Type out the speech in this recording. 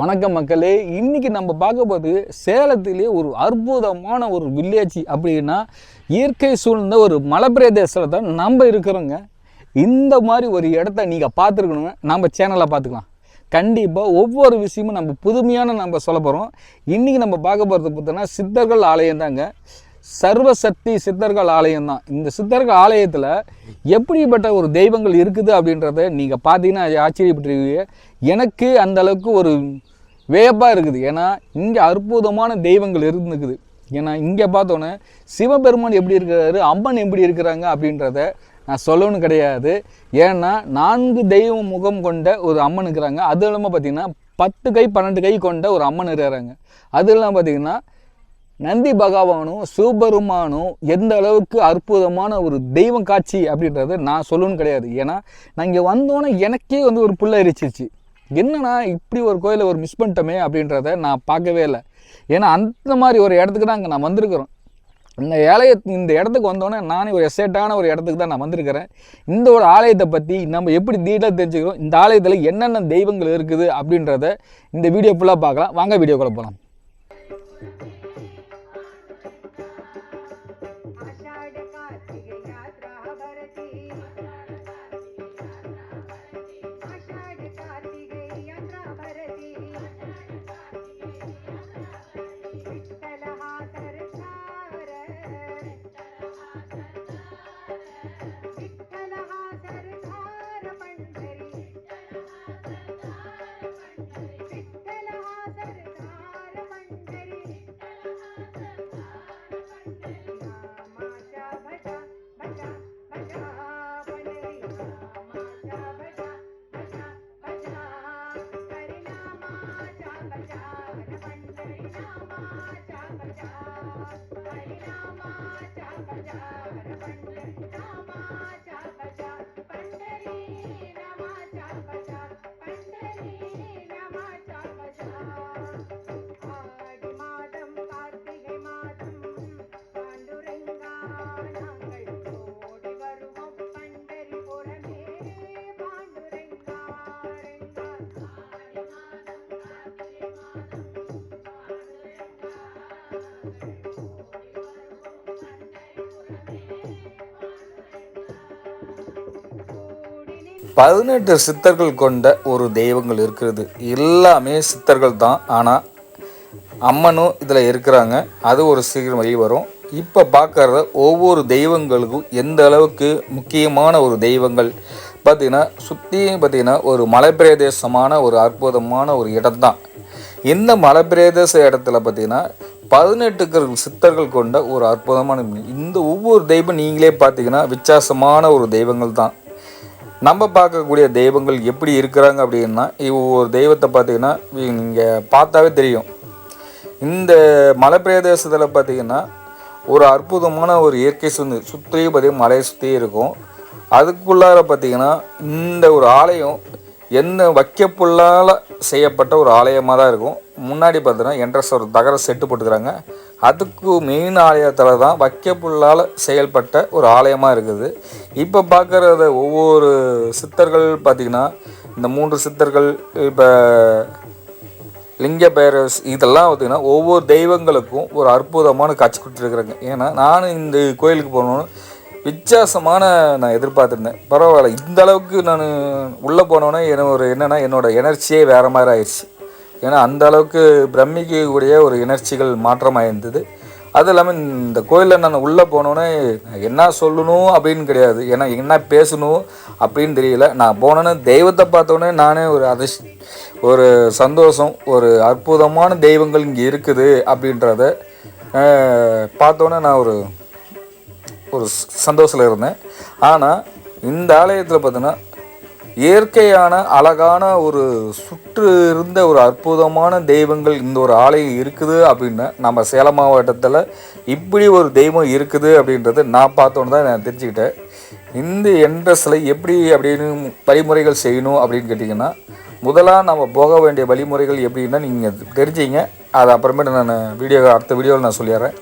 வணக்கம் மக்களே இன்றைக்கி நம்ம பார்க்க போது சேலத்திலே ஒரு அற்புதமான ஒரு வில்லேஜ் அப்படின்னா இயற்கை சூழ்ந்த ஒரு மலைப்பிரதேசத்தில் தான் நம்ம இருக்கிறோங்க. இந்த மாதிரி ஒரு இடத்த நீங்கள் பார்த்துருக்கணுங்க நம்ம சேனலை பார்த்துக்கலாம். கண்டிப்பாக ஒவ்வொரு விஷயமும் நம்ம புதுமையான நம்ம சொல்ல போகிறோம் இன்றைக்கி நம்ம பார்க்க போகிறது பார்த்தோன்னா சித்தர்கள் ஆலயம் தாங்க. சர்வசக்தி சித்தர்கள் ஆலயம் தான். இந்த சித்தர்கள் ஆலயத்தில் எப்படிப்பட்ட ஒரு தெய்வங்கள் இருக்குது அப்படின்றத நீங்கள் பார்த்தீங்கன்னா ஆச்சரியப்பட்டிருக்கீங்க. எனக்கு அந்த அளவுக்கு ஒரு வியப்பாக இருக்குது. ஏன்னா இங்கே அற்புதமான தெய்வங்கள் இருந்துக்குது. ஏன்னா இங்கே பார்த்தோன்னே சிவபெருமான் எப்படி இருக்கிறாரு அம்மன் எப்படி இருக்கிறாங்க அப்படின்றத நான் சொல்லணும்னு கிடையாது. ஏன்னா நான்கு தெய்வ முகம் கொண்ட ஒரு அம்மன் இருக்கிறாங்க. அது இல்லாமல் பார்த்தீங்கன்னா பத்து கை பன்னெண்டு கை கொண்ட ஒரு அம்மன் இருக்கிறாங்க. அது இல்லாமல் பார்த்தீங்கன்னா நந்தி பகவானும் சிவபெருமானும் எந்த அளவுக்கு அற்புதமான ஒரு தெய்வம் காட்சி அப்படின்றத நான் சொல்லணும்னு கிடையாது. ஏன்னா நான் இங்கே வந்தோன்னே எனக்கே வந்து ஒரு புள்ள எரிச்சிருச்சு என்னன்னா இப்படி ஒரு கோயிலை ஒரு மிஸ் பண்ணிட்டோமே அப்படின்றத நான் பார்க்கவே இல்லை. ஏன்னா அந்த மாதிரி ஒரு இடத்துக்கு தான் அங்கே நான் வந்திருக்கிறோம். இந்த ஏழைய இந்த இடத்துக்கு வந்தோடனே நானே ஒரு எசேட்டான ஒரு இடத்துக்கு தான் நான் வந்திருக்கிறேன். இந்த ஒரு ஆலயத்தை பற்றி நம்ம எப்படி டீட்டெயில் தெரிஞ்சுக்கிறோம்? இந்த ஆலயத்தில் என்னென்ன தெய்வங்கள் இருக்குது அப்படின்றத இந்த வீடியோ ஃபுல்லாக பார்க்கலாம். வாங்க வீடியோக்குள்ளே போகலாம் sí, sí, sí, sí. பதினெட்டு சித்தர்கள் கொண்ட ஒரு தெய்வங்கள் இருக்கிறது. எல்லாமே சித்தர்கள் தான். ஆனால் அம்மனும் இதில் இருக்கிறாங்க. அது ஒரு சீக்கிரம் வழி வரும். இப்போ பார்க்குறத ஒவ்வொரு தெய்வங்களுக்கும் எந்த அளவுக்கு முக்கியமான ஒரு தெய்வங்கள்? பார்த்திங்கன்னா சுற்றியும் பார்த்திங்கன்னா ஒரு மலைப்பிரதேசமான ஒரு அற்புதமான ஒரு இடம் தான் இந்த மலைப்பிரதேச இடத்துல பார்த்திங்கன்னா பதினெட்டு சித்தர்கள் கொண்ட ஒரு அற்புதமான இந்த ஒவ்வொரு தெய்வம் நீங்களே பார்த்தீங்கன்னா வித்தியாசமான ஒரு தெய்வங்கள் தான். நம்ம பார்க்கக்கூடிய தெய்வங்கள் எப்படி இருக்கிறாங்க அப்படின்னா ஒவ்வொரு தெய்வத்தை பார்த்தீங்கன்னா நீங்கள் பார்த்தாவே தெரியும். இந்த மலை பிரதேசத்தில் பார்த்தீங்கன்னா ஒரு அற்புதமான ஒரு இயற்கை சுந்து சுற்றியும் பார்த்தீங்கன்னா மலையை சுற்றி இருக்கும். அதுக்குள்ளார பார்த்தீங்கன்னா இந்த ஒரு ஆலயம் என்ன வைக்கப்புல்லால் செய்யப்பட்ட ஒரு ஆலயமாக தான் இருக்கும். முன்னாடி பார்த்தீங்கன்னா என்ட்ரஸ் ஒரு தகர செட்டு போட்டுக்கிறாங்க. அதுக்கு மெயின் ஆலயத்தில் தான் வைக்கப்புல்லால் செயல்பட்ட ஒரு ஆலயமாக இருக்குது. இப்போ பார்க்குறத ஒவ்வொரு சித்தர்கள் பார்த்திங்கன்னா இந்த மூன்று சித்தர்கள் இப்போ லிங்க பைரவஸ் இதெல்லாம் பார்த்திங்கன்னா ஒவ்வொரு தெய்வங்களுக்கும் ஒரு அற்புதமான காட்சி கொடுத்துருக்குறாங்க. ஏன்னா நானும் இந்த கோயிலுக்கு போகணுன்னு வித்தியாசமான நான் எதிர்பார்த்துருந்தேன். பரவாயில்ல. இந்த அளவுக்கு நான் உள்ளே போனோன்னே என்ன ஒரு என்னென்னா என்னோடய எனர்ஜியே வேறு மாதிரி ஆயிடுச்சு. ஏன்னா அந்த அளவுக்கு பிரமிக்கக்கூடிய ஒரு எனர்ஜிகள் மாற்றமாக இருந்தது அது இல்லாமல் இந்த கோயிலில் நான் உள்ளே போனோன்னே என்ன சொல்லணும் அப்படின்னு கிடையாது. ஏன்னா என்ன பேசணும் அப்படின்னு தெரியல. நான் போனோன்னே தெய்வத்தை பார்த்தோன்னே நானே ஒரு அதிர்ஷ் ஒரு சந்தோஷம் ஒரு அற்புதமான தெய்வங்கள் இங்கே இருக்குது அப்படின்றத பார்த்தோன்னே நான் ஒரு ஒரு சந்தோஷத்தில் இருந்தேன். ஆனால் இந்த ஆலயத்தில் பார்த்தீங்கன்னா இயற்கையான அழகான ஒரு சுற்று இருந்த ஒரு அற்புதமான தெய்வங்கள் இந்த ஒரு ஆலயம் இருக்குது அப்படின்னு நம்ம சேலம் மாவட்டத்தில் இப்படி ஒரு தெய்வம் இருக்குது அப்படின்றது நான் பார்த்தோன்னு தான் நான் தெரிஞ்சுக்கிட்டேன். இந்த என்ட்ரஸில் எப்படி அப்படின்னு வழிமுறைகள் செய்யணும் அப்படின்னு கேட்டிங்கன்னா முதலாக நம்ம போக வேண்டிய வழிமுறைகள் எப்படின்னா நீங்கள் தெரிஞ்சிங்க. அது அப்புறமேட்டு நான் வீடியோ அடுத்த வீடியோவில் நான் சொல்லிடுறேன்.